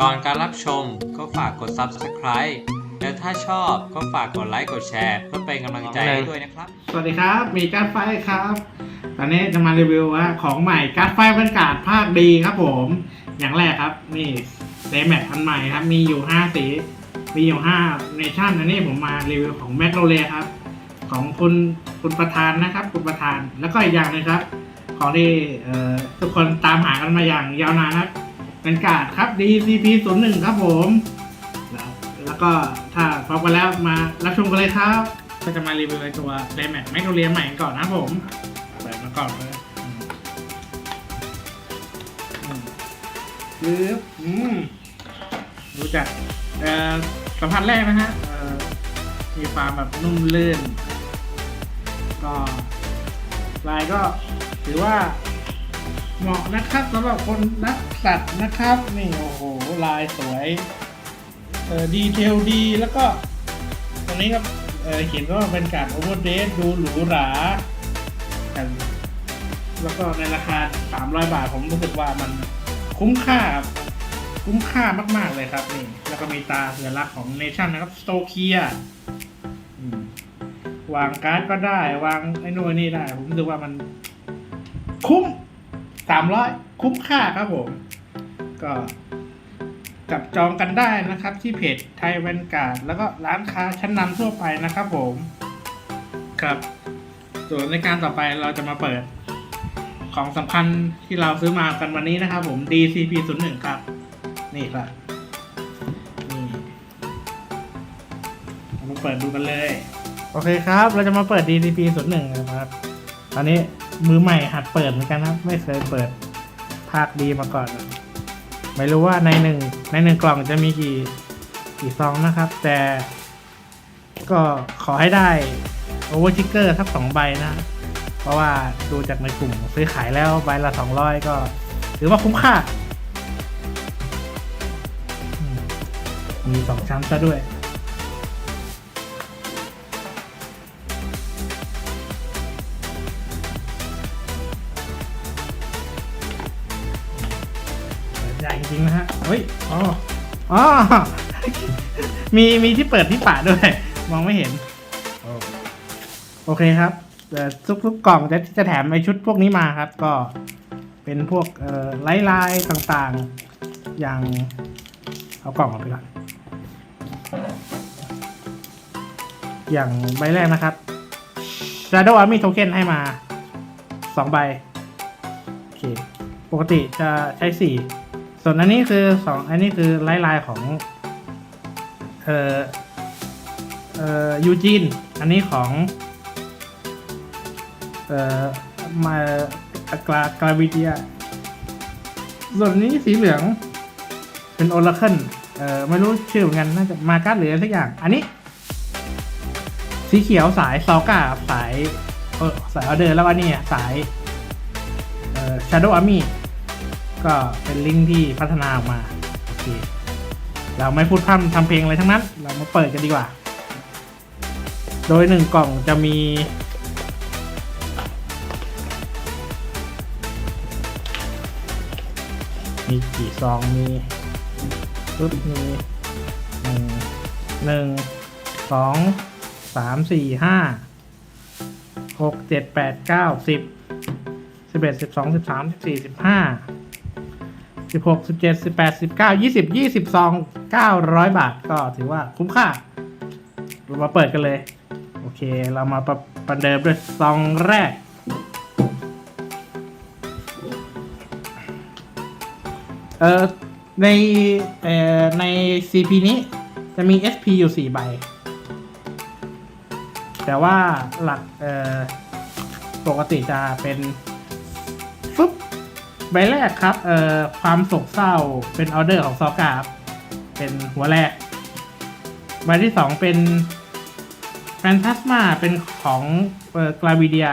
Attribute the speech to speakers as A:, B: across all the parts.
A: ก่อนการรับชมก็ฝากกด Subscribe และถ้าชอบก็ฝากกดไลค์กดแชร์เพื่อเป็นกำลังใจให้ด้วยนะครับ
B: สวัสดีครับ มีการ์ดไฟครับ ตอนนี้จะมารีวิวว่าของใหม่การ์ดไฟบรรยากาศภาคดีครับผม อย่างแรกครับ นี่เซแมทอันใหม่ครับ มีอยู่ 5 สี มีอยู่5เนชั่นอันนี้ผมมารีวิวของแมกโนเลียครับ ของคุณคุณประธานนะครับ คุณประธาน แล้วก็อีกอย่างหนึงครับ ของที่เอ่อทุกคนตามหากันมาอย่างยาวนานครับ เป็นกาดครับ DCP 0 1ครับผม แล้วแล้วก็ถ้าพร้อมกันแล้วมารับชมกันเลยครับก็จะมารีวิวไอ้ตัวเดแมทแมกโนเลียใหม่กันก่อนนะครับผมเปิดมาก่อนเลยอืมอืมปึ๊บอืมดูจากเอ่อสัมผัสแรกนะฮะเอ่อมีความแบบนุ่มลื่น ก็ลายก็ถือว่า เหมาะนะครับสำหรับคนรักสัตว์นะครับ นี่โอ้โหลายสวยเออดีเทลดีแล้วก็ตรงนี้ครับเออเขียนว่าเป็นการโอเวอร์เดทดูหรูหรากันแล้วก็ในราคา 300 บาทผมรู้สึกว่ามันคุ้มค่าคุ้มค่ามาก ๆ เลยครับนี่แล้วก็มีตาเสัญลักของเนชั่นนะครับสโตเคียวางการ์ดก็ได้ วางไอ้นู่นนี่ได้ ผมรู้สึกว่ามันคุ้ม 300คุ้มค่าครับผม ก็จับจองกันได้นะครับที่เพจไทยแวนการ์ดแล้วก็ร้านค้าชั้นนำทั่วไปนะครับผมครับ ส่วนในการต่อไปเราจะมาเปิด ของสำคัญที่เราซื้อมากันวันนี้นะครับผม DCP 0 1ครับ นี่ครับนี่เรามาเปิดดูกันเลย โอเคครับ เราจะมาเปิด DCP 0 1นะครับตอนนี้มือใหม่หัดเปิดเหมือนกันครับ ไม่เคยเปิดภาคดีมาก่อน ไม่รู้ว่าในหนึ่งในหนึ่งกล่องจะมีกี่กี่ซองนะครับ แต่ก็ขอให้ได้โอเวอร์ชิกเกอร์สักสองใบนะ เพราะว่าดูจากในกลุ่มซื้อขายแล้วใบละสองร้อยก็ถือว่าคุ้มค่า มีสองชั้นซะด้วย ฮะเฮ้ยอ๋ออ๋อมีมีที่เปิดที่ป่าด้วย มองไม่เห็น โอเคครับแต่ทุกๆกล่องจะจะแถมไอชุดพวกนี้มาครับ ก็เป็นพวกเอ่อไลท์ไลน์ต่างๆ อย่างเอากล่องออกไปก่อนอย่างใบแรกนะครับ Shadow Army Token ให้มาสองใบ โอเค ปกติจะใช้สี่ ส่วนอันนี้คือสองอันนี้คือลน์ไลน์ของเอ่อเอ่อยูจีนอันนี้ของเอ่อมากรากราวิเดียส่วนนี้สีเหลืองเป็นโอ r a เคิลเอ่อไม่รู้ชื่อเหมือนกันน่าจะมาการ์ดหรืออะไรสักอย่าง อันนี้ สีเขียวสายซอกาสายเออสายออเดอร์แล้วก็นี่สายเอ่อ Shadow Army ก็เป็นลิงก์ที่พัฒนาออกมาโอเคเราไม่พูดพร่ำทำเพลงอะไรทั้งนั้น เรามาเปิดกันดีกว่า โดยหนึ่งกล่องจะมี มีกี่ซองมีปึ๊บมีหนึ่งหนึ่งสองสามสี่ห้าหกเจ็ดแปดเก้าสิบสิบเอ็ดสิบสองสิบสามสิบสี่สิบห้า สิบหกสิบเจ็ดสิบแปดสิบเก้ายี่สิบยี่สิบซองเก้าร้อยบาทก็ถือว่าคุ้มค่า เรามาเปิดกันเลย โอเค เรามาประประเดิมด้วยซองแรก เอ่อ ใน เอ่อ ใน CP นี้จะมี SP อยู่ 4 ใบ แต่ว่าหลัก เอ่อ ปกติจะเป็นฟึบ ใบแรกครับเอ่อความโศกเศร้าเป็นออเดอร์ของซอกาครับเป็นหัวแรก ใบที่2เป็นแฟนตาสมาเป็นของเอ่อกลาวิเดีย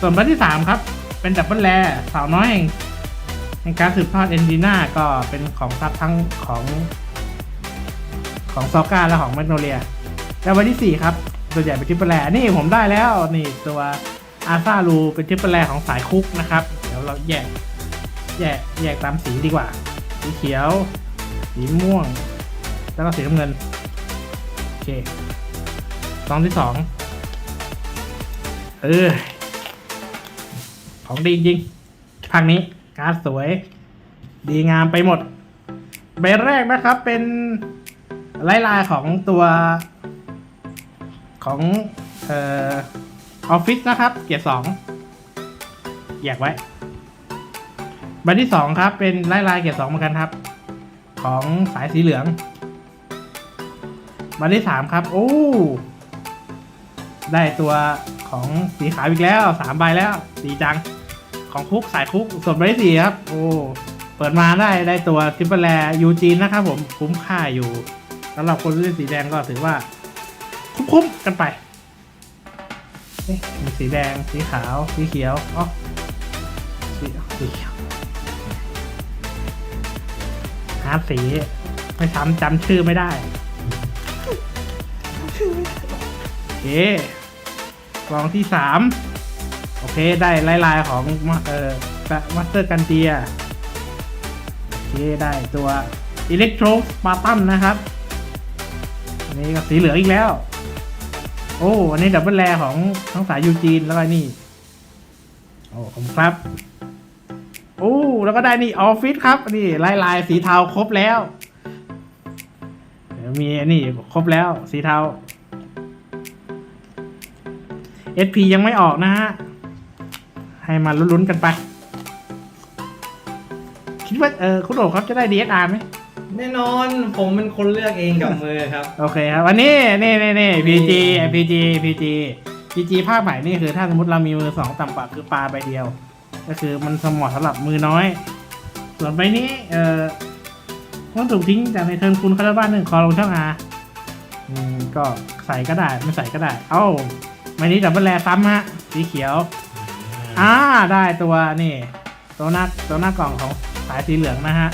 B: ส่วนใบที่3ครับ เป็นดับเบิลแลสาวน้อยแห่งในการสืบทอดเอนดีนาก็เป็นของซับทั้งของของซอกาและของแมกโนเลีย แล้ววันที่ 4 ครับ ตัวใหญ่เป็นทิปเปิลแลนี่ผมได้แล้ว นี่ตัวอาซาลูเป็นทิปเปิลแลของสายคุกนะครับ เดี๋ยวเราแยก แยกแยกตามสีดีกว่า สีเขียว สีม่วง แล้วก็สีน้ำเงิน โอเคซองที่สองเออ ของดีจริงภาคนี้ การ์ดสวย ดีงามไปหมด ใบแรกนะครับเป็นลายลายของตัวของเอ่อออฟฟิศนะครับ เกียร์สองแยกไว้ ใบที่สองครับ เป็นลายลายเกียร์สองเหมือนกันครับ ของสายสีเหลืองใบที่สามครับ โอ้ได้ตัวของสีขาวอีกแล้วสามใบแล้วสีจัง ของคุกสายคุกส่วนใบที่สี่ครับ โอ้เปิดมาได้ได้ตัวทิปเปอร์แลยูจีนนะครับผมคุ้มค่าอยู่สำหรับคนที่เล่นสีแดงก็ถือว่า คุ้มๆกันไปมีสีแดงสีขาวสีเขียวอ๋อสีสีเขียวาสีไม่ซ้ำจำชื่อไม่ได้โอเคกล่องที่สามโอเค ได้ลายลายของเอ่อมาสเตอร์กันเตียโอเค ได้ตัวอิเล็กโทรสปาตัมนะครับ อันนี้ก็สีเหลืองอีกแล้ว โอ้ อันนี้ดับเบิลแรของทั้งสายยูจีนแล้วก็นี่ โอ้ผมครับ โอ้แล้วก็ได้นี่ออฟฟิศครับ นี่ลายลายสีเทาครบแล้วเดี๋ยวมีอันนี้ครบแล้วสีเทา SP ยังไม่ออกนะฮะ ให้มาลุ้นๆกันไป คิดว่าเออคุณโอครับจะได้ DSR ไหม
C: แน่นอนผมเป็นคนเลือกเองกับมือครับ
B: โอเคครับวันนี้นี่นี่นี่ PG PG PG PG ภาคใหม่นี่คือถ้าสมมติเรามีมือสองต่ำกว่าคือปลาใบเดียว ก็คือมันสมเหมาะสำหรับมือน้อย ส่วนใบนี้เอ่อต้องถูกทิ้งจากในเทิร์นคุณคาราบ้านหนึ่งคอลงช่องอาอืมก็ใส่ก็ได้ไม่ใส่ก็ได้ เอ้าใบนี้ดับเบิลแลซ้ำฮะสีเขียวอ่าได้ตัวนี่ตัวหน้าตัวหน้ากล่องของสายสีเหลืองนะฮะ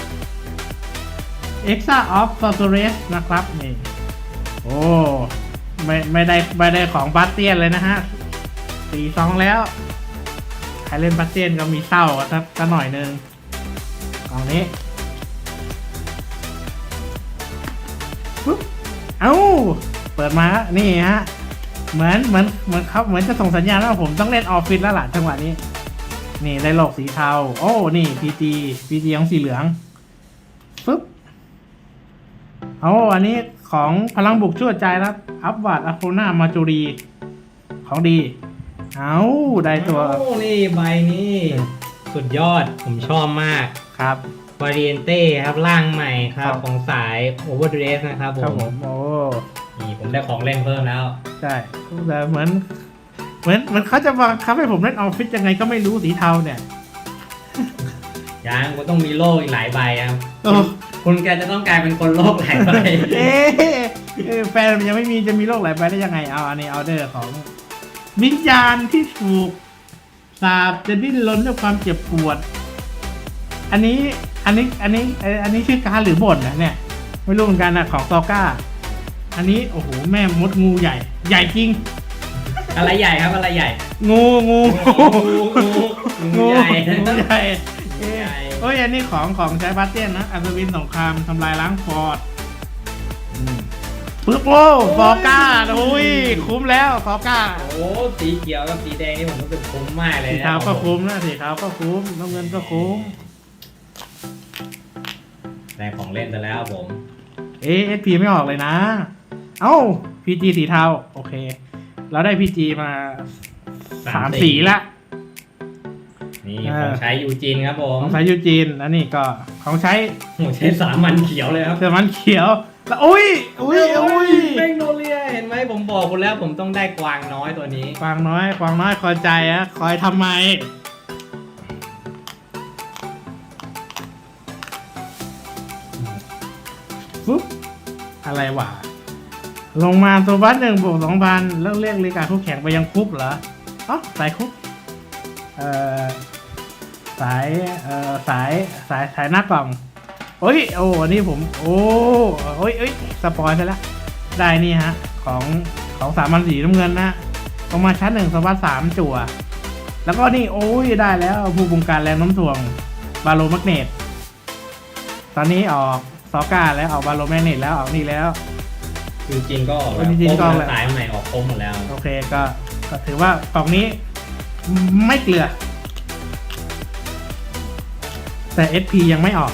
B: Exa of Sorceress นะครับนี่โอ้ไม่ไม่ได้ไม่ได้ของบาสเตียนเลยนะฮะสี่ซองแล้ว ใครเล่นบาสเตียนก็มีเศร้าสักสักหน่อยนึงกองนี้ปุ๊บเอ้า เปิดมานี่ฮะ เหมือนเหมือนเหมือนเขาเหมือนจะส่งสัญญาณว่าผมต้องเล่นออฟฟิศแล้วล่ะจังหวะนี้ นี่ได้โลกสีเทา โอ้ นี่ PG PG ของสีเหลืองปึ๊บเอาอันนี้ของพลังบุกชั่วใจครับอัพวาดอะโคนามาจูรี ของดี เอาได้ตัว
C: โอ้นี่ใบนี้สุดยอดผมชอบมาก
B: ครับ
C: วาเรียนเต้ครับร่างใหม่ครั
B: ครับบ
C: ของสายโอเวอร์เดรสนะครับผ
B: ครับ
C: ม
B: ผมโอ้
C: นี่ผมได้ของเล่นเพิ่มแล้ว
B: ใช่แต่เหมือนเหมือนเหมือนเขาจะบังคับให้ผมเล่นออฟฟิศยังไงก็ไม่รู้สีเทาเนี่ย
C: ยังมันต้องมีโล่อีกหลายใบครับ
B: โอ้
C: คุณแกจะต้องกลายเป็นคนโลกหลายใบ
B: เอ๊ะเอ๊ะแฟนมันยังไม่มีจะมีโรคหลายใบได้ยังไงเอาอันนี้เอาเดอร์ของ วิญญาณที่ถูกสาบจะดิ้นรนด้วยความเจ็บปวด อันนี้อันนี้อันนี้เอ่ออันนี้ชื่อการหรือบ่นนะเนี่ย ไม่รู้เหมือนกันนะของซอก้า อันนี้โอ้โหแม่มดงูใหญ่ ใหญ่จริง
C: อะไรใหญ่ครับอะไรใหญ่
B: งูงู
C: งูงูงูใหญ่
B: งูใหญ่
C: งูใหญ่
B: เอ้ยอันนี้ของของใช้บาสเตียนนะอัศวินสงครามทำลายล้างฟอร์ดอืม ปึ๊บโอ้ซอก้าโอ้ยคุ้มแล้วซอก้า
C: โอ้สีเขียวกับสีแดงนี่ผมรู้สึกคุ้มมากเลย
B: สี
C: นะ
B: ขาวก็คุ้มนะสีขาวก็คุ้มน้ำเงินก็คุ้ม
C: ได้ของเล่นแต่แล้วผม
B: เอเอสพีไม่ออกเลยนะ เอ้าพีจีสีเทาโอเค เราได้พีจีมาสามสีละ
C: นี่
B: เอ
C: ข
B: อ
C: องใช้ยูจีนครับผ
B: ข
C: ม
B: องสายยูจีนอันนี้ก็ของใช้
C: โอ้ใช้สามันเขียวเลยครับ
B: เสือมันเขียว แล้วอุ้ยอุ้ยอุ้ย
C: แมงโนเลียเห็นไหมผมบอกคุณแล้วผมต้องได้กวางน้อยตัวนี้
B: กวางน้อยกวางน้อยคอยใจอะคอยทำไม ปุ๊บ อะไรวะ ลงมาตัวบัสหนึ่งบวกสองพันแล้วเรียกเลกาคู่แข่งไปยังคุปเหรออ๋อสายคุปเอ่อสายเอ่อสายสายสายหน้ากล่อง โอ้ยโอ้อันนี้ผม โอ้โอ้ยเอ้ยสปอยไปแล้วได้นี่ฮะ ของของสามพันสีน้ำเงินนะลงมาชั้นหนึ่งสวัสดสามจั่ว แล้วก็นี่โอ้ยได้แล้วผู้บงการแรงโน้ำถ่วงบาโลแมกเนตตอนนี้ออกสอก้าแล้วออกบาโลแมกเนตแล้วออกนี่แล้ว
C: คือจริงก็ออก
B: เอ
C: แล้
B: อ
C: ว
B: จริงๆก็ออก
C: ครบ
B: แล้ว
C: สายใหม่ออกครบหมดแล้ว
B: โอเคก็ก็ถือว่ากล่องนี้ไม่เกลือ แต่ SP ยังไม่ออก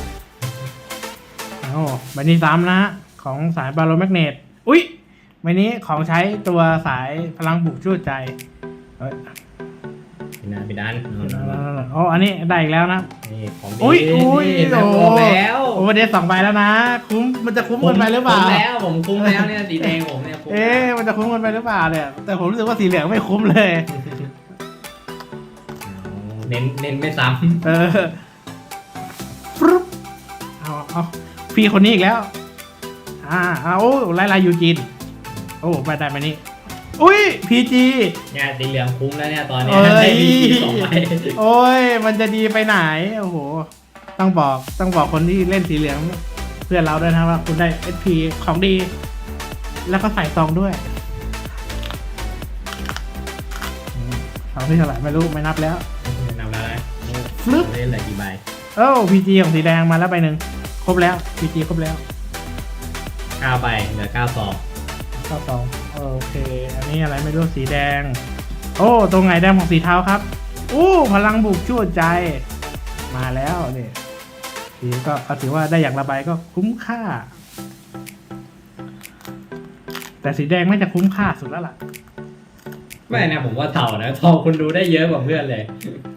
B: เอาใบนี้ซ้ำนะฮะของสายบาโลแมกเนต อุ๊ยใบนี้ของใช้ตัวสายพลังบุกช่วยใจเอ้ย
C: พี่นาพี่ดัน
B: โอ้อันนี้ได้อีกแล้วนะ
C: นี่ของดี
B: อุ้ยอุ้ย
C: นี่แบบ
B: โอ้
C: บอกแล้ว
B: โอเวอร์เดสสองใบแล้วนะ คุ้มมันจะคุ้มเกินไปหรือเปล่า
C: ผมแล้วผมคุ้มแล้วเนี่ยสีแดงผมเนี่ยคุ้ม
B: เอ๊ะมันจะคุ้มเกินไปหรือเปล่าเนี่ยแต่ผมรู้สึกว่าสีเหลืองไม่คุ้มเลย
C: เน้นเน้นไม่ซ้
B: เออฟรุ๊บเอาเอา พี่คนนี้อีกแล้ว อ่าเอาไล่ลายยูจีนโอ้ไปได้มานี่ อุ้ยพีจีำ
C: เนี่ยสีเหลืองคุ้มแล้วเนี่ยตอนเนี้ย
B: เอ้ย
C: ได้ดีสองใบ
B: โอ้ย มันจะดีไปไหน โอ้โห ต้องบอกต้องบอกคนที่เล่นสีเหลือง เพื่อนเราด้วยนะว่าคุณได้ SP ของดี แล้วก็ใส่ซองด้วยอืมซองที่เท่าไหร่ไม่รู้ไม่นับแล้ว
C: นำแล้วนะ
B: ฟลุ๊ป
C: เล่นเหลือกี่ใบ
B: โอ้พีจีของสีแดงมาแล้วใบหนึ่ง ครบแล้วพีจีครบแล้ว
C: เก้าใบเหลือเก้าซอง
B: ข้อสองโอเค อันนี้อะไรไม่รู้สีแดง โอ้ตรงไหนแดงของสีเทาครับอู้พลังบุกชั่วใจ มาแล้วเนี่ยสีก็ก็ถือว่าได้อย่างระบายก็คุ้มค่า แต่สีแดงไม่จะคุ้มค่าสุดแล้วล่ะ
C: ไม่นะผมว่าเท่านะเท่าคุณดูได้เยอะกว่าเพื่อนเลย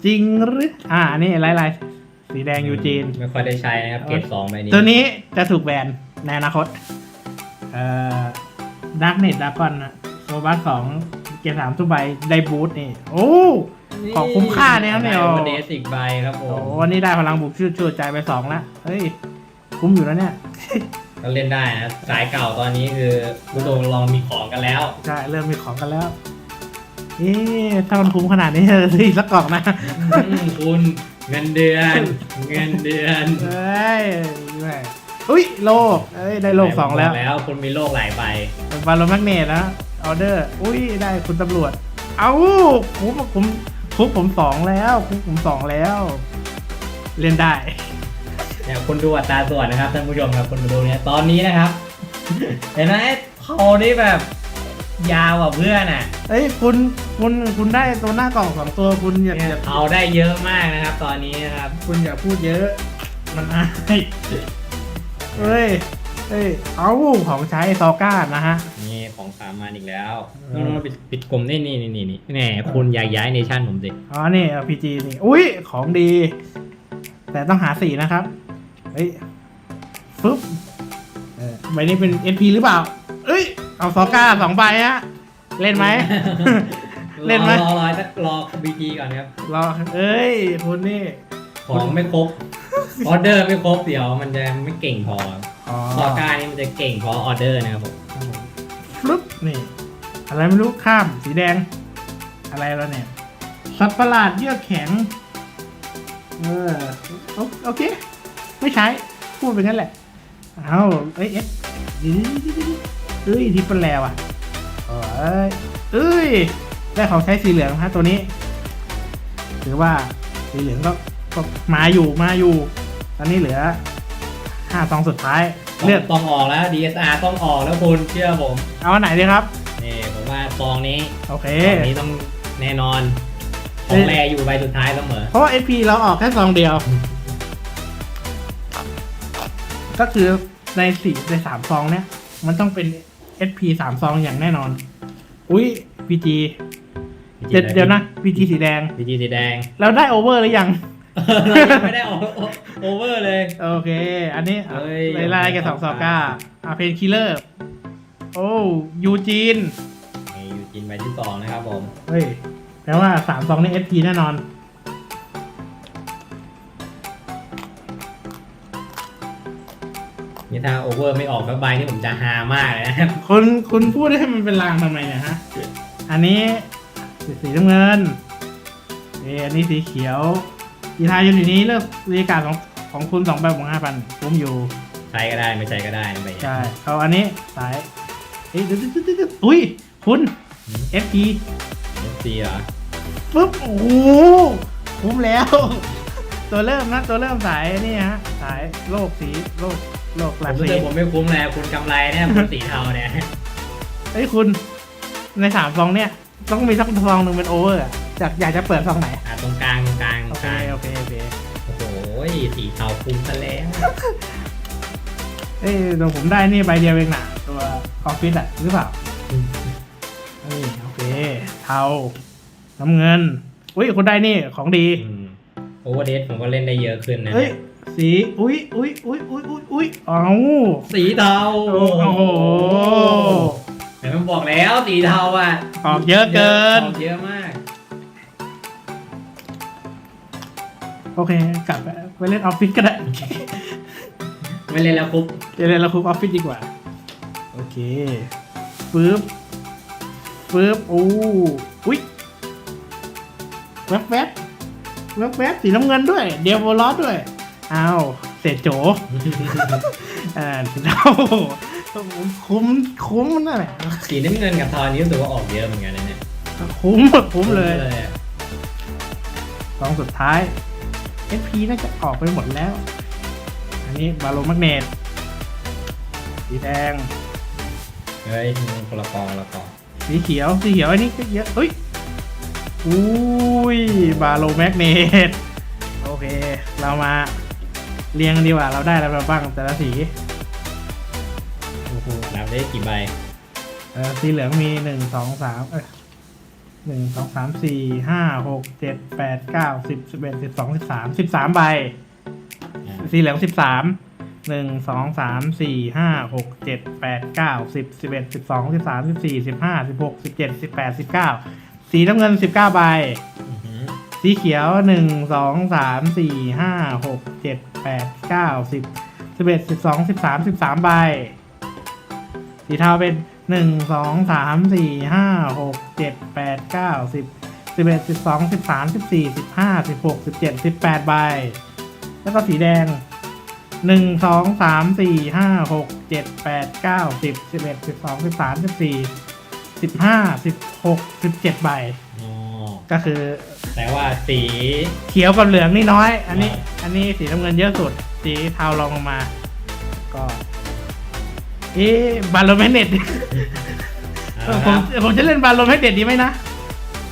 B: จริงหรืออ่าอันนี้ลายลายๆ สีแดงยูจีน
C: ไม่ค่อยได้ใช้นะครับ เกรดสองใบนี้
B: ตัวนี้จะถูกแบนในอนาคต เอ่อดักเน็ตดักกอนนะโซบัสสองเกียร์สามทุกใบได้บูทนี่ โอ้ ของคุ้มค่าเนี่ยครับเนี่ย
C: โอเดสอีกใบครับผ
B: โห
C: ม
B: วันนี้ได้พลังบุกชื่อชื่อใจไปสองละเฮ้ย คุ้มอยู่แล้วเนี่ย
C: ก็เล่นได้นะ สายเก่าตอนนี้คือคุณโดงลองมีของกันแล้ว
B: ใช่ เริ่มมีของกันแล้ว เอ๊ะถ้ามันคุ้มขนาดนี้เออซื้ออีกสักกล่องนะ
C: อืมคุณ เงินเดือน เงินเดือน
B: เอ้ยแม่อุ้ยโลกเอ้ยได้โลกสองแล้ว
C: บแล้วคุณมีโลกหลายใบ
B: บาโลแมกเนตนะออเดอร์อุ้ยได้คุณตำรวจ เอาคุกผมคุกผมสองแล้วคุกผมสองแล้ว เล่นได้
C: เนี่ยคุณดูอัตราส่วนนะครับท่านผู้ชมครับคุณดูเนี่ยตอนนี้นะครับ เห็นไหมเขานี่แบบ ยาวกว่าเพื่อนอะ
B: เอ้ยคุณคุณคุณได้ตัวหน้ากล่องสองตัวคุณอย่า
C: เนี่ย
B: อย่า
C: เขาได้เยอะมากนะครับ ตอนนี้นะครับ
B: คุณอย่าพูดเยอะ มันอายเฮ้ยเฮ้ยเอาของใช้ซอก้านะฮะ
C: นี่ของสามมาอีกแล้ว
B: เออ
C: นู่นๆปิดปิดกลมนี่นี่นี่นี่แหน่คุณอยากย้ายเนชั่นผมสิ
B: อ๋อนี่ RPG นี่อุ้ยของดี แต่ต้องหาสีนะครับเฮ้ยฟึบเออใบนี้เป็น SP หรือเปล่า เอ้ย เอาซอก้าสองใบฮะ เล่นไหม เล่นไหม
C: รอรอรอรอบีจีก่อนครับ
B: รอ เอ้ยคุณนี่
C: ของไม่ครบ ออเดอร์ไม่ครบเดี๋ยวมันจะไม่เก่งพอ
B: อ๋อ
C: ซอก้านี่มันจะเก่งเพราะออเดอร์นะครับผม
B: ฟลุปนี่ อะไรไม่รู้ข้ามสีแดง อะไรแล้วเนี่ย สัตว์ประหลาดเยือกแข็ง เออ โอโอเค ไม่ใช้ พูดไปงั้นแหละ เอาเอ้ยเอ๊ะดีดีดีดี เอ้ยทิปเปิลแล้วอะเอ้ยเอ้ยได้ของใช้สีเหลืองฮะตัวนี้ถือว่าสีเหลืองก็ก็มาอยู่มาอยู่ ตอนนี้เหลือห้าซองสุดท้ายเลือก
C: ต้องออกแล้ว DSR ต้องออกแล้วคุณเชื่อผม
B: เอาอันไหนดีครับ
C: นี่ผมว่าซองนี้
B: โอเค
C: ซองนี้ต้องแน่นอนของแรอยู่ใบสุดท้ายเสมอ
B: เพราะว่า SP เราออกแค่ซองเดียว ก็คือในสี่ในสามซองเนี้ยมันต้องเป็น SP สามซองอย่างแน่นอน อุ้ย PG เดี๋ยวเดี๋ยวนะ PG สีแดง
C: พีจีสีแดง
B: เราได้โอเวอร์หรือยัง
C: เรายังไม่ได้ออกโอเวอร์เลย
B: โอเค อันนี้
C: เฮ้ย
B: ไล่ไล่กับสองซอก้าอาเพนคิลเลอร์ โอ้ยูจีน
C: นี่อยู่จินใบที่สองนะครับผม
B: เฮ้ยแปลว่าสามซองนี่ SP แน่นอน
C: นี่ถ้าโอเวอร์ไม่ออกสักใบนี่ผมจะฮามากเลยนะครับ
B: คุณคุณพูดให้มันเป็นลางทำไมเนี่ยฮะ อันนี้สีน้ำเงินเอออันนี้สีเขียวอีทายอยู่ในนี้เลือกบรรยากาศของของคุณสองใบของห้าพันผมอยู่
C: ใช้ก็ได้ไม่ใช้ก็ได้นะใบนี้
B: ใช่เขาอันนี้สายเอ้ยเดี๋ยวเดี๋ยวเดี๋ยวเดี๋ยวอุ้ยคุณ FP
C: เอฟซีเหรอ
B: ปุ๊บโอ้โหคุ้มแล้ว ตัวเริ่มนะตัวเริ่มสายนี่ฮะสายโลกสีโลก โลกห
C: ผ
B: ลั
C: ม
B: ก
C: รู้
B: สี
C: สึกผมไม่คุ้มเลยคุณกำไรเนี่ยคุณสีเทาเนี่ย
B: เอ้ยคุณ ในสามซองเนี่ย ต้องมีสักซองหนึ่งเป็นโอเวอร์อะอยากอยากจะเปิดซองไหน
C: อะตรงกลางตรงกลางต
B: โอ
C: รง
B: เค
C: กลาง
B: โอเคโอเค
C: โอ้โหสีเทาคุ้มซะแล้ว
B: เอ้ยเดี๋ยวผมได้นี่ใบเดียวเองนะตัวออฟฟิศอะหรือเปล่านี่โอเคเทาน้ำเงิน อุ้ยคุณได้นี่ของดี
C: โอเวอร์เดผมก็เล่นได้เยอะขึ้นนะ
B: เฮ้ย สีอุ้ยอุ้ยอุ้ยอุ้ยอุ้ยอุ้ยเอ้า
C: สีเทา
B: โอ้โห
C: เห็นมันบอกแล้วสีเทาอะ
B: ออกเยอะเกิน
C: ออกเยอะมาก
B: โอเค กลับไปไปเล่นออฟฟิศก็ได้
C: ไม่เล่นแล้วคุป
B: เดี๋ยวเเราคุกออฟฟิศดีกว่า โอเคปึ๊บปึ๊บโอ้อุ้ยแวบแวบแวบแวบสีน้ำเงินด้วย เดียวโวลอสด้วย อ้าวเศษโจอ่าสีเทาคุ้มคุ้มนั่นแหละ
C: สีน้ำเงินกับเทาอันนี้รู้สึกว่าออกเยอะเหมือนกันนะเนี่ย
B: คุ้มคุ้มเลย
C: อะ
B: สองสุดท้าย SP น่าจะออกไปหมดแล้ว อันนี้บาโลแมกเนตสีแดง
C: เฮ้ยมันคนละกองคนละกอง
B: สีเขียวสีเขียวอันนี้ก็เยอะเฮ้ยอุ้ยบาโลแมกเนตโอเค เรามา เรียงดีกว่าเราได้อะไรมาบ้างแต่ละสีโอ้โห
C: นับได้กี่ใบ
B: เออสีเหลืองมีหนึ่งสองสามเอ้ยหนึ่งสองสามสี่ห้าหกเจ็ดแปดเก้าสิบสิบเอ็ดสิบสองสิบสามสิบสามใบ
C: อ่า
B: สีเหลืองสิบสามหนึ่งสองสามสี่ห้าหกเจ็ดแปดเก้าสิบสิบเอ็ดสิบสองสิบสามสิบสี่สิบห้าสิบหกสิบเจ็ดสิบแปดสิบเก้าสีน้ำเงินสิบเก้าใบ
C: อือหือ
B: สีเขียวหนึ่งสองสามสี่ห้าหกเจ็ดแปดเก้าสิบสิบเอ็ดสิบสองสิบสามสิบสามใบ สีเทาเป็นหนึ่งสองสามสี่ห้าหกเจ็ดแปดเก้าสิบสิบเอ็ดสิบสองสิบสามสิบสี่สิบห้าสิบหกสิบเจ็ดสิบแปดใบ แล้วก็สีแดงหนึ่งสองสามสี่ห้าหกเจ็ดแปดเก้าสิบสิบเอ็ดสิบสองสิบสามสิบสี่สิบห้าสิบหกสิบเจ็ดใบ ก็คือ
C: แต่ว่าสี
B: เขียวกับเหลืองนี่น้อย อันนี้
C: อ่า
B: อันนี้สีน้ำเงินเยอะสุด สีเทาลองลงมา ก็เอ๊ะบาโลแมกเนต
C: เอาละ
B: ผ
C: ค
B: ม
C: รับ
B: ผมจะเล่นบาโลแมกเนตดีไหมนะ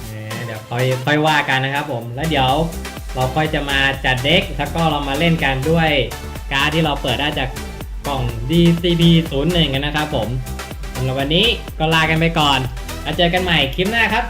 C: เอ่อเดี๋ยวค่อยค่อยว่ากันนะครับผมแล้วเดี๋ยวเราค่อยจะมาจัดเด็กแล้วก็เรามาเล่นกันด้วยการดที่เราเปิดได้จากกล่อง DCB 0 1กันนะครับผมสำหรับวันนี้ก็ลากันไปก่อนแล้วเจอกันใหม่คลิปหน้าครับ